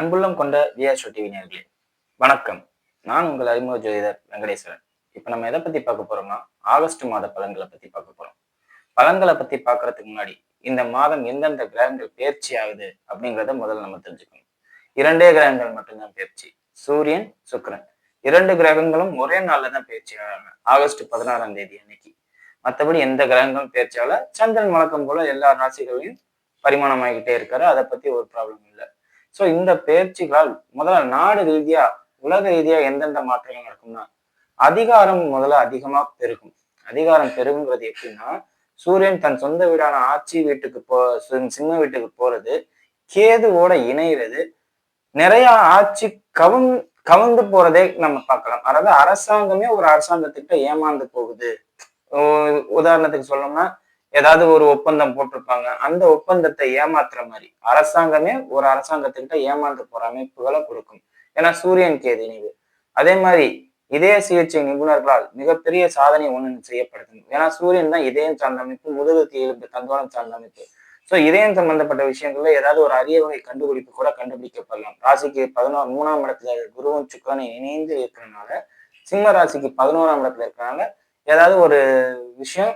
அன்புள்ளம் கொண்ட விஆர்ஷோ டிவி நேர்களே வணக்கம். நான் உங்கள் அறிமுக ஜோதிடர் வெங்கடேஸ்வரன். இப்போ நம்ம எதை பத்தி பார்க்க போறோம்னா ஆகஸ்ட் மாத பலன்களை பத்தி பார்க்க போறோம். பலன்களை பத்தி பார்க்கறதுக்கு முன்னாடி இந்த மாதம் எந்தெந்த கிரகங்கள் பயிற்சி ஆகுது அப்படிங்கிறத முதல்ல நம்ம தெரிஞ்சுக்கணும். இரண்டே கிரகங்கள் மட்டும்தான் பயிற்சி. சூரியன் சுக்கரன். இரண்டு கிரகங்களும் ஒரே நாள்ல தான் பயிற்சி ஆகிறாங்க. ஆகஸ்ட் பதினாறாம் தேதி அன்னைக்கு. மற்றபடி எந்த கிரகங்களும் பயிற்சியால சந்திரன் வழக்கம் போல எல்லா ராசிகளையும் பரிமாணம் ஆகிக்கிட்டே இருக்காரு. அதை பத்தி ஒரு ப்ராப்ளம் இல்லை. ஸோ இந்த பயிற்சிகளால் முதல்ல நாடு ரீதியா உலக ரீதியா எந்தெந்த மாற்றங்கள் நடக்கும்னா அதிகாரம் முதல்ல அதிகமா பெருகும். அதிகாரம் பெருகுங்கிறது எப்படின்னா சூரியன் தன் சொந்த வீடான ஆட்சி வீட்டுக்கு போ சிம்ம வீட்டுக்கு போறது கேதுவோட இணைகிறது நிறைய ஆட்சி கவுன் கவுந்து போறதே நம்ம பார்க்கலாம். அதாவது அரசாங்கமே ஒரு அரசாங்கத்துக்கிட்ட ஏமாந்து போகுது. உதாரணத்துக்கு சொல்லணும்னா ஏதாவது ஒரு ஒப்பந்தம் போட்டிருப்பாங்க. அந்த ஒப்பந்தத்தை ஏமாத்துற மாதிரி அரசாங்கமே ஒரு அரசாங்கத்துக்கிட்ட ஏமாந்து போற அமைப்புகளை கொடுக்கும். ஏன்னா சூரியன் கேது இணைவு. அதே மாதிரி இதய சிகிச்சை நிபுணர்களால் மிகப்பெரிய சாதனை ஒன்று செய்யப்படுது. ஏன்னா சூரியன் தான் இதயம் சார்ந்த அமைப்பு முதுகு எலும்பு தந்தோணம் சார்ந்த அமைப்பு. ஸோ இதயம் சம்பந்தப்பட்ட விஷயங்கள்ல ஏதாவது ஒரு அரிய வகை கண்டுபிடிப்பு கூட கண்டுபிடிக்கப்படலாம். ராசிக்கு பதினோரு மூணாம் இடத்துல குருவும் சுக்கரனும் இணைந்து இருக்கிறனால சிம்ம ராசிக்கு பதினோராம் இடத்துல இருக்கிறனால ஏதாவது ஒரு விஷயம்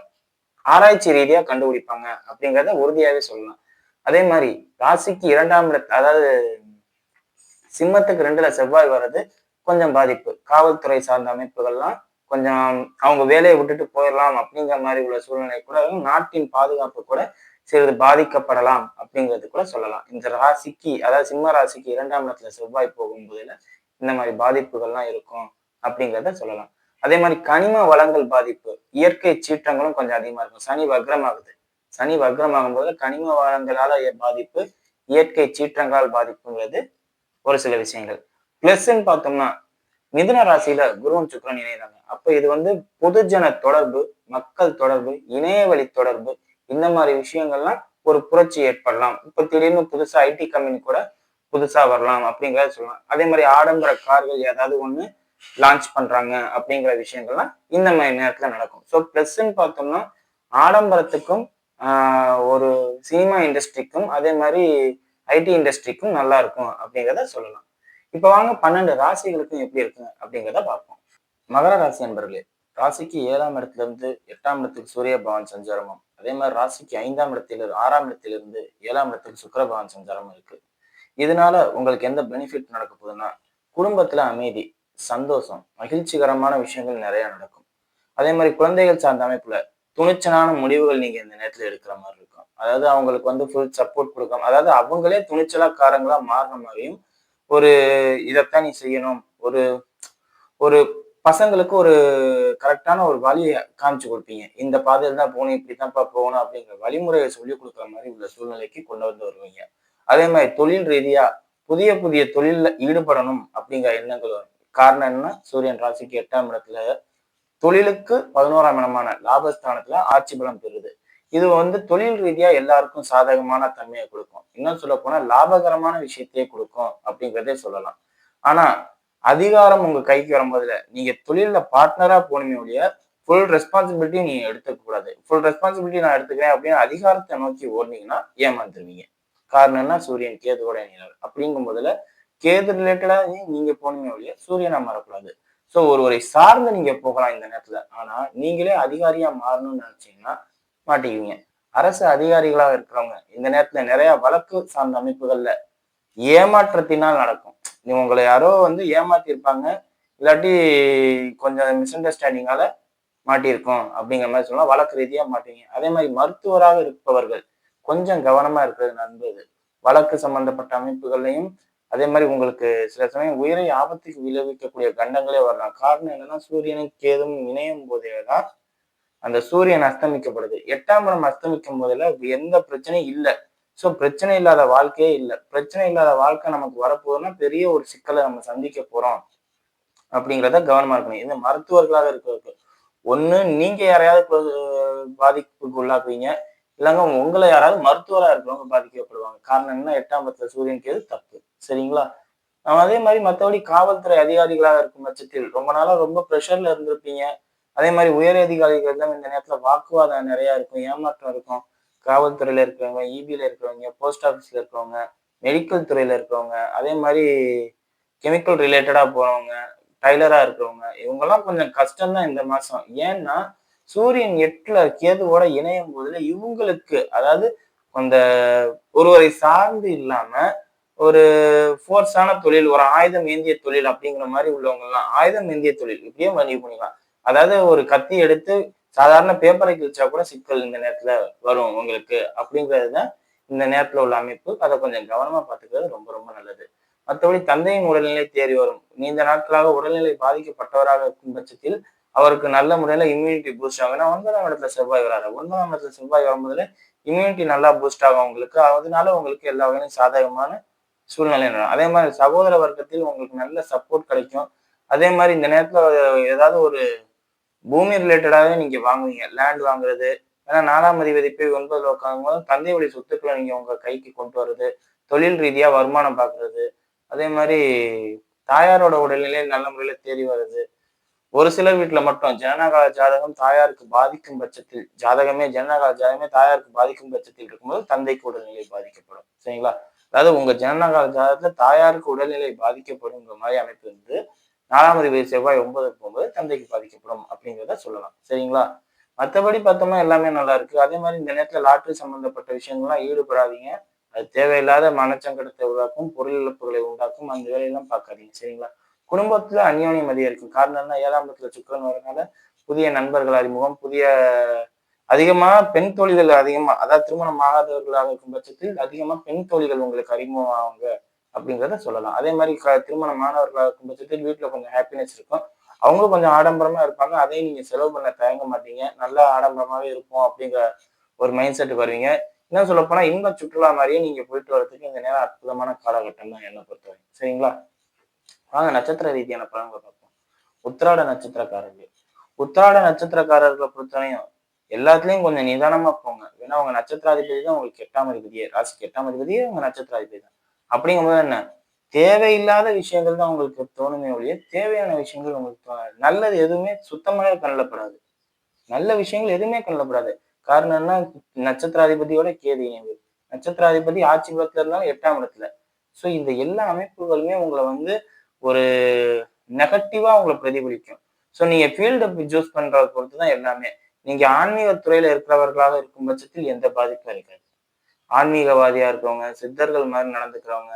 ஆராய்ச்சி ரீதியா கண்டுபிடிப்பாங்க அப்படிங்கிறத உறுதியாவே சொல்லலாம். அதே மாதிரி ராசிக்கு இரண்டாம் இடத்து அதாவது சிம்மத்துக்கு ரெண்டுல செவ்வாய் வர்றது கொஞ்சம் பாதிப்பு. காவல்துறை சார்ந்த அமைப்புகள்லாம் கொஞ்சம் அவங்க வேலையை விட்டுட்டு போயிடலாம் அப்படிங்கிற மாதிரி உள்ள சூழ்நிலை கூட நாட்டின் பாதுகாப்பு கூட சிறிது பாதிக்கப்படலாம் அப்படிங்கிறது கூட சொல்லலாம். இந்த ராசிக்கு அதாவது சிம்ம ராசிக்கு இரண்டாம் இடத்துல செவ்வாய் போகும்போதுல இந்த மாதிரி பாதிப்புகள்லாம் இருக்கும் அப்படிங்கிறத சொல்லலாம். அதே மாதிரி கனிம வளங்கள் பாதிப்பு இயற்கை சீற்றங்களும் கொஞ்சம் அதிகமா இருக்கும். சனி வக்ரமாகுது. சனி வக்ரமாகும் போது கனிம வளங்களால பாதிப்பு இயற்கை சீற்றங்களால் பாதிப்புங்கிறது ஒரு சில விஷயங்கள். பிளஸ்ன்னு பார்த்தோம்னா மிதுன ராசியில குருவன் சுக்கரன் இணைகிறாங்க அப்ப இது வந்து பொதுஜன தொடர்பு மக்கள் தொடர்பு இணையவழி தொடர்பு இந்த மாதிரி விஷயங்கள்லாம் ஒரு புரட்சி ஏற்படலாம். இப்ப திடீர்னு புதுசா ஐடி கம்பெனி கூட புதுசா வரலாம் அப்படிங்கிறத சொல்லலாம். அதே மாதிரி ஆடம்பர கார்கள் ஏதாவது ஒண்ணு லான்ச் பண்றாங்க அப்படிங்கிற விஷயங்கள்லாம் இந்த மாதிரி நேரத்துல நடக்கும். ஸோ ப்ளஸ்ன்னு பார்த்தோம்னா ஆடம்பரத்துக்கும் ஆஹ் ஒரு சினிமா இண்டஸ்ட்ரிக்கும் அதே மாதிரி ஐடி இண்டஸ்ட்ரிக்கும் நல்லா இருக்கும் அப்படிங்கிறத சொல்லலாம். இப்போ வாங்க பன்னெண்டு ராசிகளுக்கும் எப்படி இருக்கு அப்படிங்கிறத பார்ப்போம். மகர ராசி என்பர்களே ராசிக்கு ஏழாம் இடத்துல இருந்து எட்டாம் இடத்துக்கு சூரிய பவன் சஞ்சாரமும் அதே மாதிரி ராசிக்கு ஐந்தாம் இடத்துல ஆறாம் இடத்திலிருந்து ஏழாம் இடத்துக்கு சுக்கர பவன் சஞ்சாரமும் இருக்கு. இதனால உங்களுக்கு எந்த பெனிஃபிட் நடக்க போகுதுன்னா குடும்பத்துல அமைதி சந்தோஷம் மகிழ்ச்சிகரமான விஷயங்கள் நிறைய நடக்கும். அதே மாதிரி குழந்தைகள் சார்ந்த அமைப்புல துணிச்சலான முடிவுகள் நீங்க இந்த நேரத்துல எடுக்கிற மாதிரி இருக்கும். அதாவது அவங்களுக்கு வந்து ஃபுல் சப்போர்ட் கொடுக்காம அதாவது அவங்களே துணிச்சலாக்காரங்களா மாறுற மாதிரியும் ஒரு இதைத்தான் நீ செய்யணும். ஒரு ஒரு பசங்களுக்கு ஒரு கரெக்டான ஒரு வழியை காமிச்சு கொடுப்பீங்க. இந்த பாதையில் தான் போகணும் இப்படித்தான்ப்பா போகணும் அப்படிங்கிற வழிமுறையை சொல்லி கொடுக்குற மாதிரி உள்ள சூழ்நிலைக்கு கொண்டு வந்து வருவீங்க. அதே மாதிரி தொழில் ரீதியா புதிய புதிய தொழில்ல ஈடுபடணும் அப்படிங்கிற எண்ணங்கள் வரும். காரணம் என்ன? சூரியன் ராசிக்கு எட்டாம் இடத்துல தொழிலுக்கு பதினோராம் இடமான லாபஸ்தானத்துல ஆட்சி பலம் பெறுது. இது வந்து தொழில் ரீதியா எல்லாருக்கும் சாதகமான தன்மையை கொடுக்கும். இன்னும் சொல்ல போனா லாபகரமான விஷயத்தையே கொடுக்கும் அப்படிங்கிறதே சொல்லலாம். ஆனா அதிகாரம் உங்க கைக்கு வரும்போதுல நீங்க தொழில்ல பார்ட்னரா போகணுமே ஒழிய ஃபுல் ரெஸ்பான்சிபிலிட்டி நீங்க எடுத்துக்க கூடாது. ஃபுல் ரெஸ்பான்சிபிலிட்டி நான் எடுத்துக்கிறேன் அப்படின்னு அதிகாரத்தை நோக்கி ஓடினீங்கன்னா ஏமாந்துருவீங்க. காரணம் என்ன? சூரியன் கேதுவோட நிலவு அப்படிங்கும் போதுல கேது ரிலேட்டடா நீங்க போனீங்க ஒழிய சூரியனை மாறக்கூடாது. ஸோ ஒருவரை சார்ந்து நீங்க போகலாம் இந்த நேரத்துல. ஆனா நீங்களே அதிகாரியா மாறணும்னு நினைச்சீங்கன்னா மாட்டிக்குவீங்க. அரசு அதிகாரிகளாக இருக்கிறவங்க இந்த நேரத்துல நிறைய வழக்கு சார்ந்த அமைப்புகள்ல ஏமாற்றத்தினால் நடக்கும். நீ உங்களை யாரோ வந்து ஏமாத்திருப்பாங்க இல்லாட்டி கொஞ்சம் மிஸ் அண்டர்ஸ்டாண்டிங்கால மாட்டியிருக்கோம் அப்படிங்கிற மாதிரி சொல்லலாம். வழக்கு ரீதியா மாட்டீங்க. அதே மாதிரி மருத்துவராக இருப்பவர்கள் கொஞ்சம் கவனமா இருக்கிறது நல்லது வழக்கு சம்பந்தப்பட்ட அமைப்புகள்லையும் அதே மாதிரி உங்களுக்கு சில சமயம் உயிரை ஆபத்துக்கு விளைவிக்கக்கூடிய கண்டங்களே வரலாம். காரணம் என்னன்னா சூரியனும் கேதும் இணையும் போதே தான் அந்த சூரியன் அஸ்தமிக்கப்படுது. எட்டாம் இடம் அஸ்தமிக்கும் போதில் எந்த பிரச்சனையும் இல்லை. ஸோ பிரச்சனை இல்லாத வாழ்க்கையே இல்லை. பிரச்சனை இல்லாத வாழ்க்கை நமக்கு வரப்போகுதுன்னா பெரிய ஒரு சிக்கலை நம்ம சந்திக்க போறோம் அப்படிங்கிறத கவனமா இருக்கணும். இந்த மருத்துவர்களாக இருக்கிறது ஒண்ணு நீங்க யாரையாவது பாதிப்புக்கு உள்ளாக்குவீங்க. இல்லைங்க உங்களை யாராவது மருத்துவராக இருக்கிறவங்க பாதிக்கப்படுவாங்க. காரணம் என்ன எட்டாம் பத்துல சூரியன் கேது தப்பு. சரிங்களா? நம்ம அதே மாதிரி மற்றபடி காவல்துறை அதிகாரிகளாக இருக்கும் பட்சத்தில் ரொம்ப நாளா ரொம்ப ப்ரெஷர்ல இருந்திருப்பீங்க. அதே மாதிரி உயர் அதிகாரிகள் தான் இந்த நேரத்துல வாக்குவாதம் நிறையா இருக்கும் ஏமாற்றம் இருக்கும். காவல்துறையில இருக்கிறவங்க இபியில் இருக்கிறவங்க போஸ்ட் ஆஃபீஸ்ல இருக்கிறவங்க மெடிக்கல் துறையில இருக்கிறவங்க அதே மாதிரி கெமிக்கல் ரிலேட்டடா போறவங்க டைலரா இருக்கிறவங்க இவங்கெல்லாம் கொஞ்சம் கஷ்டம்தான் இந்த மாதம் ஏன்னா சூரியன் எட்டுல கேதுவோட இணையும் போதில் இவங்களுக்கு அதாவது அந்த ஒருவரை சார்ந்து இல்லாம ஒரு ஃபோர்ஸான தொழில் ஒரு ஆயுதம் ஏந்திய தொழில் அப்படிங்கிற மாதிரி உள்ளவங்கலாம் ஆயுதம் ஏந்திய தொழில் இப்படியே பதிவு பண்ணிக்கலாம். அதாவது ஒரு கத்தி எடுத்து சாதாரண பேப்பரை கிழிச்சா கூட சிக்கல் இந்த நேரத்துல வரும் உங்களுக்கு அப்படிங்கிறது தான் இந்த நேரத்துல உள்ள அமைப்பு. அதை கொஞ்சம் கவனமா பார்த்துக்கிறது ரொம்ப ரொம்ப நல்லது. மற்றபடி தந்தையின் உடல்நிலை தேறி வரும். நீண்ட நாட்களாக உடல்நிலை பாதிக்கப்பட்டவராக இருக்கும் பட்சத்தில் அவருக்கு நல்ல முறையில இம்யூனிட்டி பூஸ்ட் ஆகும். ஏன்னா ஒன்பதாம் இடத்துல செவ்வாய் வராது ஒன்பதாம் இடத்துல செவ்வாய் வரும்போதுல இம்யூனிட்டி நல்லா பூஸ்ட் ஆகும் உங்களுக்கு அதனால உங்களுக்கு எல்லா வகையிலும் சாதகமான சூழ்நிலை நடக்கும் அதே மாதிரி சகோதர வர்க்கத்தில் உங்களுக்கு நல்ல சப்போர்ட் கிடைக்கும். அதே மாதிரி இந்த நேரத்தில் ஏதாவது ஒரு பூமி ரிலேட்டடாகவே நீங்கள் வாங்குவீங்க. லேண்ட் வாங்குறது ஏன்னா நாலாம் அதிபதி போய் ஒன்பதுல உட்காந்து தந்தை வழி சொத்துக்களை நீங்கள் உங்கள் கைக்கு கொண்டு வர்றது தொழில் ரீதியாக வருமானம் பார்க்கறது அதே மாதிரி தாயாரோட உடல்நிலை நல்ல முறையில தேடி வருது ஒரு சிலர் வீட்டில் மட்டும் ஜனநாயக ஜாதகம் தாயாருக்கு பாதிக்கும் பட்சத்தில் ஜாதகமே ஜனநாயக ஜாதகமே தாயாருக்கு பாதிக்கும் பட்சத்தில் இருக்கும்போது தந்தைக்கு உடல்நிலை பாதிக்கப்படும். சரிங்களா? அதாவது உங்க ஜனனகால ஜாதகத்துல தாயாருக்கு உடல்நிலை பாதிக்கப்படுங்கிற மாதிரி அமைப்பு வந்து நாலாம் அதிபதி செவ்வாய் ஒன்பதுக்கு போகும்போது தந்தைக்கு பாதிக்கப்படும் அப்படிங்கிறத சொல்லலாம். சரிங்களா? மற்றபடி பார்த்தோம்னா எல்லாமே நல்லா இருக்கு. அதே மாதிரி இந்த நேரத்துல லாட்ரி சம்பந்தப்பட்ட விஷயங்கள்லாம் ஈடுபடாதீங்க. அது தேவையில்லாத மனச்சங்கடத்தை உருவாக்கும் பொருள் இழப்புகளை உண்டாக்கும் அந்த வேலையெல்லாம் பார்க்காதீங்க. சரிங்களா? குடும்பத்துல அந்யோன்யம் அதிகரிக்கும். காரணம் ஏழாம் இடத்துல சுக்கரன் வரனால புதிய நண்பர்கள் அறிமுகம் புதிய அதிகமா பெண் தோழிகள் அதிகமா அதாவது திருமணம் ஆகாதவர்களாக இருக்கும் பட்சத்தில் அதிகமா பெண் தோழிகள் உங்களுக்கு அறிமுகமாவாங்க ஆகுங்க அப்படிங்கிறத சொல்லலாம். அதே மாதிரி க திருமண மாணவர்களாக இருக்கும் பட்சத்தில் வீட்டுல கொஞ்சம் ஹாப்பினஸ் இருக்கும். அவங்களும் கொஞ்சம் ஆடம்பரமா இருப்பாங்க. அதையும் நீங்க செலவு பண்ண தயங்க மாட்டீங்க. நல்லா ஆடம்பரமாவே இருக்கும் அப்படிங்கிற ஒரு மைண்ட் செட் வருவீங்க. என்ன சொல்ல போனா இன்ப சுற்றுலா மாதிரியே நீங்க போயிட்டு வரதுக்கு இந்த நேரம் அற்புதமான காலகட்டம் தான் என்னை பொறுத்தவரை சரிங்களா? வாங்க நட்சத்திர ரீதியான பலன்களை பார்ப்போம். உத்திராட நட்சத்திரக்காரர்கள். உத்திராட நட்சத்திரக்காரர்களை பொறுத்தவரையும் எல்லாத்துலயும் கொஞ்சம் நிதானமா போங்க. ஏன்னா உங்க நட்சத்திராதிபதி தான் உங்களுக்கு எட்டாம் அதிபதியே. ராசிக்கு எட்டாம் அதிபதியே உங்க நட்சத்திராதிபதி தான். அப்படிங்கும்போது என்ன? தேவையில்லாத விஷயங்கள் தான் உங்களுக்கு தோணுமே ஒழிய தேவையான விஷயங்கள் உங்களுக்கு தோணாது நல்லது எதுவுமே சுத்தமாக கண்ணப்படாது நல்ல விஷயங்கள் எதுவுமே கண்ணப்படாது காரணம் நட்சத்திராதிபதியோட கேது இணைவு. நட்சத்திராதிபதி ஆட்சி பலத்துல இருந்தாலும் எட்டாம் இடத்துல. ஸோ இந்த எல்லா அமைப்புகளுமே உங்களை வந்து ஒரு நெகட்டிவா உங்களை பிரதிபலிக்கும். ஸோ நீங்க ஃபீல்டை சூஸ் பண்றதை பொறுத்து தான் எல்லாமே. நீங்க ஆன்மீக துறையில இருக்கிறவர்களாக இருக்கும் பட்சத்தில் எந்த பாதிப்பும் இருக்காது. ஆன்மீகவாதியா இருக்கிறவங்க சித்தர்கள் மாதிரி நடந்துக்கிறவங்க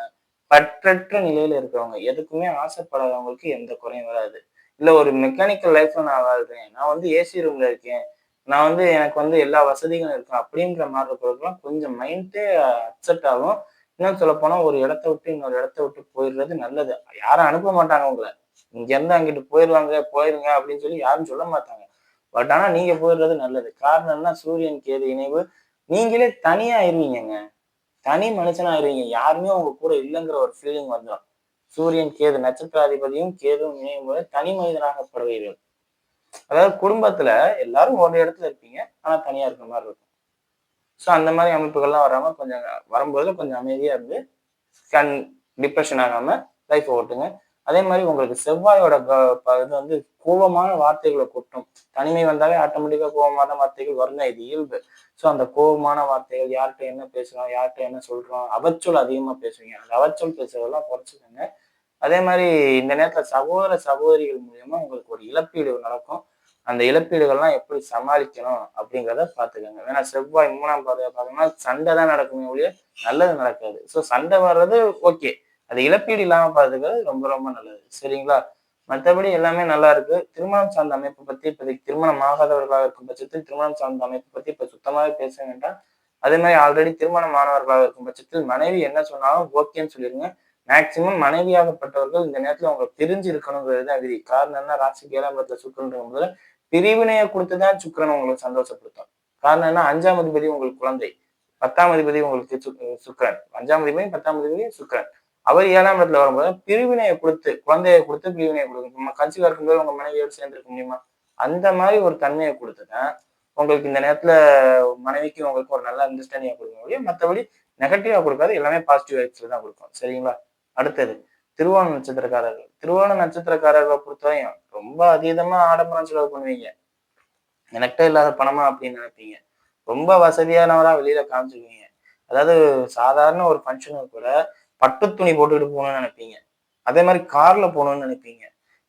பற்றற்ற நிலையில இருக்கிறவங்க எதுக்குமே ஆசைப்படாதவங்களுக்கு எந்த குறையும் வராது. இல்ல ஒரு மெக்கானிக்கல் லைஃப்ல நான் வாழ்றேன். நான் வந்து ஏசி ரூம்ல இருக்கேன். நான் வந்து எனக்கு வந்து எல்லா வசதிகளும் இருக்கும். அப்படிங்கிற மாதிரி இருக்கிறவங்களாம் கொஞ்சம் மைண்டே அப்செட் ஆகும். இன்னும் சொல்ல போனா ஒரு இடத்த விட்டு இன்னொரு இடத்த விட்டு போயிடுறது நல்லது. யாரும் அனுப்ப மாட்டாங்க உங்களை. இங்க இருந்து அங்கிட்டு போயிடுவாங்க போயிருங்க அப்படின்னு சொல்லி யாரும் சொல்ல மாட்டாங்க. பட் ஆனா நீங்க போயிடுறது நல்லது. காரணம் சூரியன் கேது இணைவு நீங்களே தனியா ஆயிருவீங்கங்க. தனி மனுஷனா ஆயிருவீங்க. யாருமே உங்க கூட இல்லைங்கிற ஒரு ஃபீலிங் வந்துடும் சூரியன் கேது நட்சத்திராதிபதியும் கேதும் இணையும் போது தனி மனிதனாகப்படுவீர்கள். அதாவது குடும்பத்துல எல்லாரும் ஒரு இடத்துல இருப்பீங்க. ஆனா தனியா இருக்கிற மாதிரி இருக்கும். ஸோ அந்த மாதிரி அமைப்புகள்லாம் வராம கொஞ்சம் வரும்போது கொஞ்சம் அமைதியா இருந்து கண் டிப்ரெஷன் ஆகாம லைஃப் ஓட்டுங்க. அதே மாதிரி உங்களுக்கு செவ்வாயோட இது வந்து கோபமான வார்த்தைகளை கொட்டும். தனிமை வந்தாலே ஆட்டோமேட்டிக்கா கோபமான வார்த்தைகள் வரணும் இது இயல்பு. ஸோ அந்த கோபமான வார்த்தைகள் யார்கிட்ட என்ன பேசுறோம் யார்கிட்ட என்ன சொல்றோம் அவச்சொல் அதிகமா பேசுவீங்க. அந்த அவச்சொல் பேசுறதெல்லாம் குறைச்சிக்கோங்க. அதே மாதிரி இந்த நேரத்துல சகோதர சகோதரிகள் மூலியமா உங்களுக்கு ஒரு இழப்பீடு நடக்கும். அந்த இழப்பீடுகள்லாம் எப்படி சமாளிக்கணும் அப்படிங்கிறத பார்த்துக்கோங்க. ஏன்னா செவ்வாய் மூணாம் பாதையை பார்த்தோம்னா சண்டை தான் நடக்குமே ஒழிய நல்லது நடக்காது. ஸோ சண்டை வர்றது ஓகே அது இழப்பீடு இல்லாம பார்த்துக்கிறது ரொம்ப ரொம்ப நல்லது. சரிங்களா? மற்றபடி எல்லாமே நல்லா இருக்கு. திருமணம் சார்ந்த அமைப்பு பத்தி இப்போதைக்கு திருமணம் ஆகாதவர்களாக இருக்கும் பட்சத்தில் திருமணம் சார்ந்த அமைப்பு பத்தி இப்ப சுத்தமாவே பேச வேண்டாம் அதே மாதிரி ஆல்ரெடி திருமணம் ஆனவர்களாக இருக்கும் பட்சத்தில் மனைவி என்ன சொன்னாலும் ஓகேன்னு சொல்லிருங்க மேக்சிமம் மனைவியாகப்பட்டவர்கள் இந்த நேரத்துல அவங்க பிரிஞ்சு இருக்கணுங்கிறது தான் விதி. காரணம் என்ன? ராசிக்கு ஏழாம் இடத்துல சுக்கரன் போது பிரிவினையை கொடுத்துதான் சுக்கரன் உங்களுக்கு சந்தோஷப்படுத்தும் காரணம் என்ன? அஞ்சாம் அதிபதி உங்களுக்கு குழந்தை. பத்தாம் அதிபதி உங்களுக்கு சுக்கரன். அஞ்சாம் அதிபதி பத்தாம் அதிபதி சுக்கரன். அவர் ஏழாம் இடத்துல வரும்போது பிரிவினையை கொடுத்து குழந்தையை கொடுத்து பிரிவினையை கொடுக்கும். கட்சியில் இருக்கும்போது உங்க மனைவியோடு சேர்ந்துருக்க முடியுமா அந்த மாதிரி ஒரு தன்மையை கொடுத்துதான் உங்களுக்கு இந்த நேரத்துல மனைவிக்கு உங்களுக்கு ஒரு நல்ல அண்டர்ஸ்டாண்டிங்கா கொடுக்க முடியும். மற்றபடி நெகட்டிவா கொடுக்காது எல்லாமே பாசிட்டிவ் வைப்ஸ்ல தான் கொடுக்கும். சரிங்களா? அடுத்தது திருவோண நட்சத்திரக்காரர்கள். திருவோண நட்சத்திரக்காரர்களை பொறுத்தவரையும் ரொம்ப அதீதமா ஆடம்பரம் செலவு பண்ணுவீங்க. எனக்கிட்ட இல்லாத பணமா அப்படின்னு நினைப்பீங்க. ரொம்ப வசதியானவரா வெளியில காமிச்சிருவீங்க அதாவது சாதாரண ஒரு ஃபங்க்ஷனுக்கு கூட பட்டு துணி போட்டுக்கிட்டு போகணும்னு நினைப்பீங்க. அதே மாதிரி கார்ல போகணும்னு நினைப்பீங்க.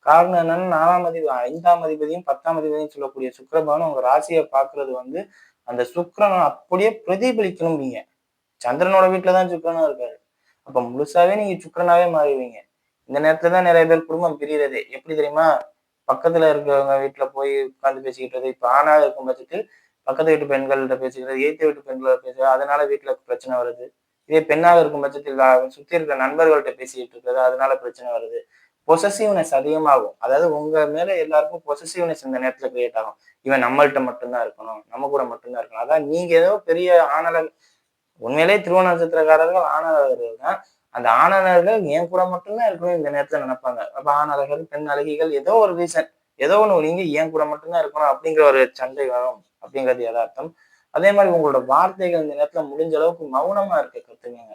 காரணம் என்னன்னா நாலாம் அதிபதி ஐந்தாம் அதிபதியும் பத்தாம் அதிபதியும் சொல்லக்கூடிய சுக்கரபவன் உங்க ராசியை பாக்குறது வந்து அந்த சுக்கரன் அப்படியே பிரதிபலிக்கணும் நீங்க. சந்திரனோட வீட்டுல தான் சுக்கரனா இருக்காரு. அப்ப முழுசாவே நீங்க சுக்கரனாவே மாறிடுவீங்க. இந்த நேரத்துல தான் நிறைய பேர் குடும்பம் பிரியறதே. எப்படி தெரியுமா? பக்கத்துல இருக்கிறவங்க வீட்டுல போய் உட்காந்து பேசிக்கிட்டது இப்ப ஆணாக இருக்கும் பட்சத்தில் பக்கத்து வீட்டு பெண்கள்கிட்ட பேசிக்கிறது ஏத்து வீட்டு பெண்களோட பேசுறது அதனால வீட்டுல பிரச்சனை வருது. இதே பெண்ணாக இருக்கும் பட்சத்தில் சுத்தி இருக்கிற நண்பர்கள்ட்ட பேசிட்டு இருக்கிறது அதனால பிரச்சனை வருது. பொசசிவ்னஸ் அதிகமாகும். அதாவது உங்க மேல எல்லாருக்கும் பொசசிவ்னஸ் இந்த நேரத்துல கிரியேட் ஆகும். இவன் நம்மள்கிட்ட மட்டும்தான் இருக்கணும் நம்ம கூட மட்டும்தான் இருக்கணும். அதான் நீங்க ஏதோ பெரிய ஆணல உண்மையிலே திருவ நட்சத்திரக்காரர்கள் ஆணவர்கள் தான். அந்த ஆணவர்கள் என் கூட மட்டும்தான் இருக்கணும் இந்த நேரத்துல நினைப்பாங்க. அப்ப ஆணழகர் பெண் அழகிகள் ஏதோ ஒரு ரீசன் ஏதோ ஒண்ணு நீங்க என் கூட மட்டும்தான் இருக்கணும் அப்படிங்கிற ஒரு சண்டை வரும் அப்படிங்கிறது யதார்த்தம். அதே மாதிரி உங்களோட வார்த்தைகள் இந்த நேரத்துல முடிஞ்ச அளவுக்கு மௌனமா இருக்க கத்துக்கங்க.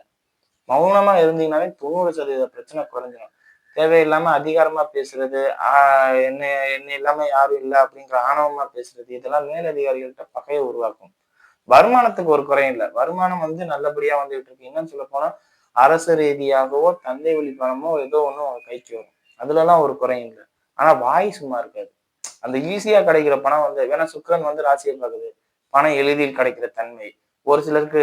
மௌனமா இருந்தீங்கன்னாவே தொண்ணூறு சதவீத பிரச்சனை குறைஞ்சிடும் தேவையில்லாம அதிகாரமா பேசுறது ஆஹ் என்ன என்ன இல்லாம யாரும் இல்லை அப்படிங்கிற ஆணவமா பேசுறது இதெல்லாம் மேலதிகாரிகள்கிட்ட பகையை உருவாக்கும். வருமானத்துக்கு ஒரு குறையும் இல்லை. வருமானம் வந்து நல்லபடியா வந்துகிட்டு இருக்கு. என்னன்னு சொல்ல போனா அரசு ரீதியாகவோ தந்தை வழி பணமோ ஏதோ ஒன்றும் அவங்க கைக்கு வரும். அதுலலாம் ஒரு குறையும் இல்லை. ஆனா வாய் சும்மா இருக்காது. அந்த ஈஸியா கிடைக்கிற பணம் வந்து வேணா சுக்கரன் வந்து ராசியை பார்க்குது. பணம் எளிதில் கிடைக்கிற தன்மை. ஒரு சிலருக்கு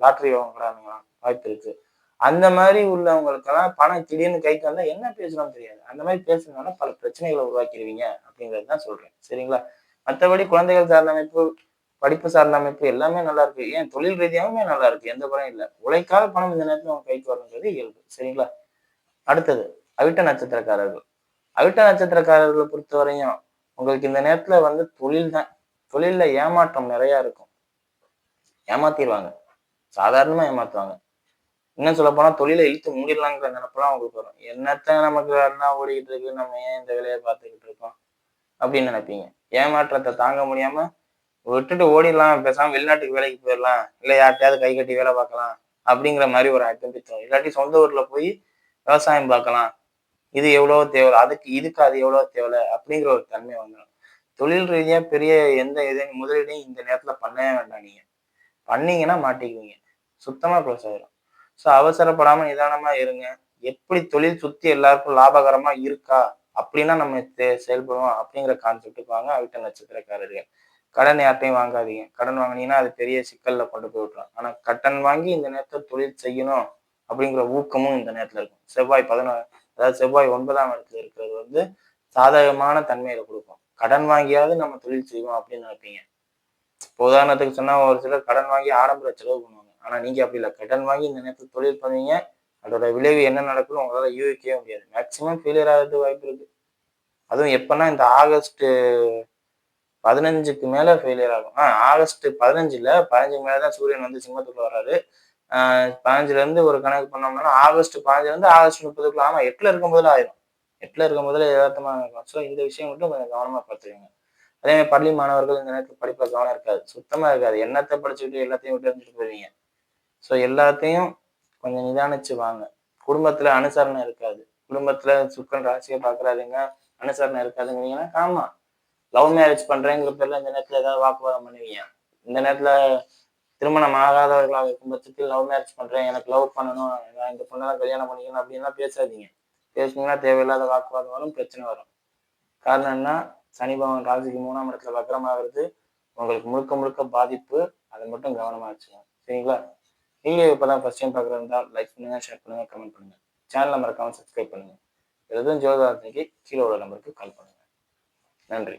லாட்ரி வாங்குறாங்களாம் வாய்ப்பு இருக்கு. அந்த மாதிரி உள்ளவங்களுக்கெல்லாம் பணம் திடீர்னு கைக்கு வந்தா என்ன பேசணும்னு தெரியாது. அந்த மாதிரி பேசுறதுனால பல பிரச்சனைகளை உருவாக்கிடுவீங்க அப்படிங்கிறது தான் சொல்றேன். சரிங்களா? மற்றபடி குழந்தைகள் சார்ந்த அமைப்பு படிப்பு சார்ந்த அமைப்பு எல்லாமே நல்லா இருக்கு. ஏன்? தொழில் ரீதியாகவுமே நல்லா இருக்கு. எந்த பணம் இல்லை. உழைக்காத பணம் இந்த நேரத்தில் அவங்க கைக்கு வரணுங்கிறது இயல்பு. சரிங்களா? அடுத்தது அவிட்ட நட்சத்திரக்காரர்கள். அவிட்ட நட்சத்திரக்காரர்களை பொறுத்தவரையும் உங்களுக்கு இந்த நேரத்துல வந்து தொழில் தான். தொழில்ல ஏமாற்றம் நிறைய இருக்கும். ஏமாத்திடுவாங்க சாதாரணமா ஏமாத்துவாங்க. இன்னும் சொல்ல போனா தொழிலை இழுத்து மூடிடலாங்கிற நினைப்பெல்லாம் அவங்களுக்கு வரும். என்னத்த நமக்கு வேலைனா ஓடிக்கிட்டு இருக்கு? நம்ம ஏன் இந்த வேலையை பார்த்துக்கிட்டு இருக்கோம்? அப்படின்னு நினைப்பீங்க. ஏமாற்றத்தை தாங்க முடியாம விட்டுட்டு ஓடிடலாம். பேசாம வெளிநாட்டுக்கு வேலைக்கு போயிடலாம். இல்லை யார்கிட்டயாவது கை கட்டி வேலை பார்க்கலாம். அப்படிங்கிற மாதிரி ஒரு அட்டம்பித்தோம் இல்லாட்டி சொந்த ஊர்ல போய் விவசாயம் பார்க்கலாம். இது எவ்வளோ தேவை. அதுக்கு இதுக்கு அது எவ்வளோ தேவை அப்படிங்கிற ஒரு தன்மை வந்துடும். தொழில் ரீதியாக பெரிய எந்த இதையும் முதலீடையும் இந்த நேரத்தில் பண்ணவே வேண்டாம் நீங்க. பண்ணீங்கன்னா மாட்டிக்குவீங்க. சுத்தமாக க்ளோஸ் ஆயிரும். ஸோ அவசரப்படாமல் நிதானமாக இருங்க. எப்படி தொழில் சுற்றி எல்லாருக்கும் லாபகரமாக இருக்கா? அப்படின்னா நம்ம செயல்படுவோம் அப்படிங்கிற கான்செப்டுக்கு வாங்க அவிட்ட நட்சத்திரக்காரர்கள். கடன் யார்ட்டையும் வாங்காதீங்க. கடன் வாங்கினீங்கன்னா அது பெரிய சிக்கலில் கொண்டு போய் விட்டுரும். ஆனால் கடன் வாங்கி இந்த நேரத்தில் தொழில் செய்யணும் அப்படிங்கிற ஊக்கமும் இந்த நேரத்தில் இருக்கும். செவ்வாய் பதினொன்று அதாவது செவ்வாய் ஒன்பதாம் இடத்துல இருக்கிறது வந்து சாதகமான தன்மையில கொடுக்கும். கடன் வாங்கியாவது நம்ம தொழில் செய்வோம் அப்படின்னு நினைப்பீங்க. இப்போ உதாரணத்துக்கு சொன்னா ஒரு சிலர் கடன் வாங்கி ஆடம்பர செலவு பண்ணுவாங்க. ஆனா நீங்க அப்படி இல்லை. கடன் வாங்கி இந்த நேரத்தில் தொழில் பண்ணுவீங்க அதோட விளைவு என்ன நடக்குன்னு உங்களால யூகிக்கவே முடியாது. மேக்சிமம் ஃபெயிலியர் ஆகிறது வாய்ப்பு இருக்கு. அதுவும் எப்பன்னா இந்த ஆகஸ்ட் பதினஞ்சுக்கு மேல ஃபெயிலியர் ஆகும். ஆஹ் ஆகஸ்ட் பதினஞ்சுல பதினஞ்சுக்கு மேலதான் சூரியன் வந்து சிம்மத்துக்குள்ள வர்றாரு. ஆஹ் பதினஞ்சுல இருந்து ஒரு கணக்கு பண்ணோம்னா ஆகஸ்ட் பதினஞ்சுல இருந்து ஆகஸ்ட் முப்பதுக்குள்ள ஆமா எட்டுல இருக்கும் போதுல ஆயிரும். எட்டுல இருக்கும் போதில் யதார்த்தமாக இருக்கும் ஸோ இந்த விஷயம் மட்டும் கொஞ்சம் கவனமா பார்த்துக்கோங்க. அதே மாதிரி பள்ளி மாணவர்கள் இந்த நேரத்தில் படிப்பில் கவனம் இருக்காது. சுத்தமா இருக்காது. என்னத்தை படிச்சுட்டு எல்லாத்தையும் விட்டு இருந்துட்டு போவீங்க ஸோ எல்லாத்தையும் கொஞ்சம் நிதானிச்சு வாங்க. குடும்பத்துல அனுசரணை இருக்காது. குடும்பத்துல சுக்கன் ராசியை பாக்குறாருங்க அனுசரணை இருக்காதுங்கிறீங்கன்னா ஆமாம் லவ் மேரேஜ் பண்ணுறேங்கிற பேரில் இந்த நேரத்துல ஏதாவது வாக்குவாதம் பண்ணுவீங்க. இந்த நேரத்துல திருமணம் ஆகாதவர்களாக இருக்கும் பட்சத்தில் லவ் மேரேஜ் பண்றேன் எனக்கு லவ் பண்ணணும் நான் இந்த பொண்ணெல்லாம் கல்யாணம் பண்ணிக்கணும் அப்படின்லாம் பேசாதீங்க. பேசுனீங்கன்னா தேவையில்லாத வாக்குவாதம் வரும் பிரச்சனை வரும். காரணம் என்ன? சனி பகவான் ராசிக்கு மூணாம் இடத்துல வக்கரமாகிறது உங்களுக்கு முழுக்க முழுக்க பாதிப்பு. அதை மட்டும் கவனமாக வச்சுக்கோங்க. சரிங்களா? நீங்கள் இப்போ தான் ஃபஸ்ட் டைம் பார்க்குறதா லைக் பண்ணுங்கள் ஷேர் பண்ணுங்கள் கமெண்ட் பண்ணுங்கள் சேனலை மறக்காம சப்ஸ்கிரைப் பண்ணுங்கள் எதுவும் ஜோதிடத்துக்கு கீழே உள்ள நம்பருக்கு கால் பண்ணுங்கள் நன்றி.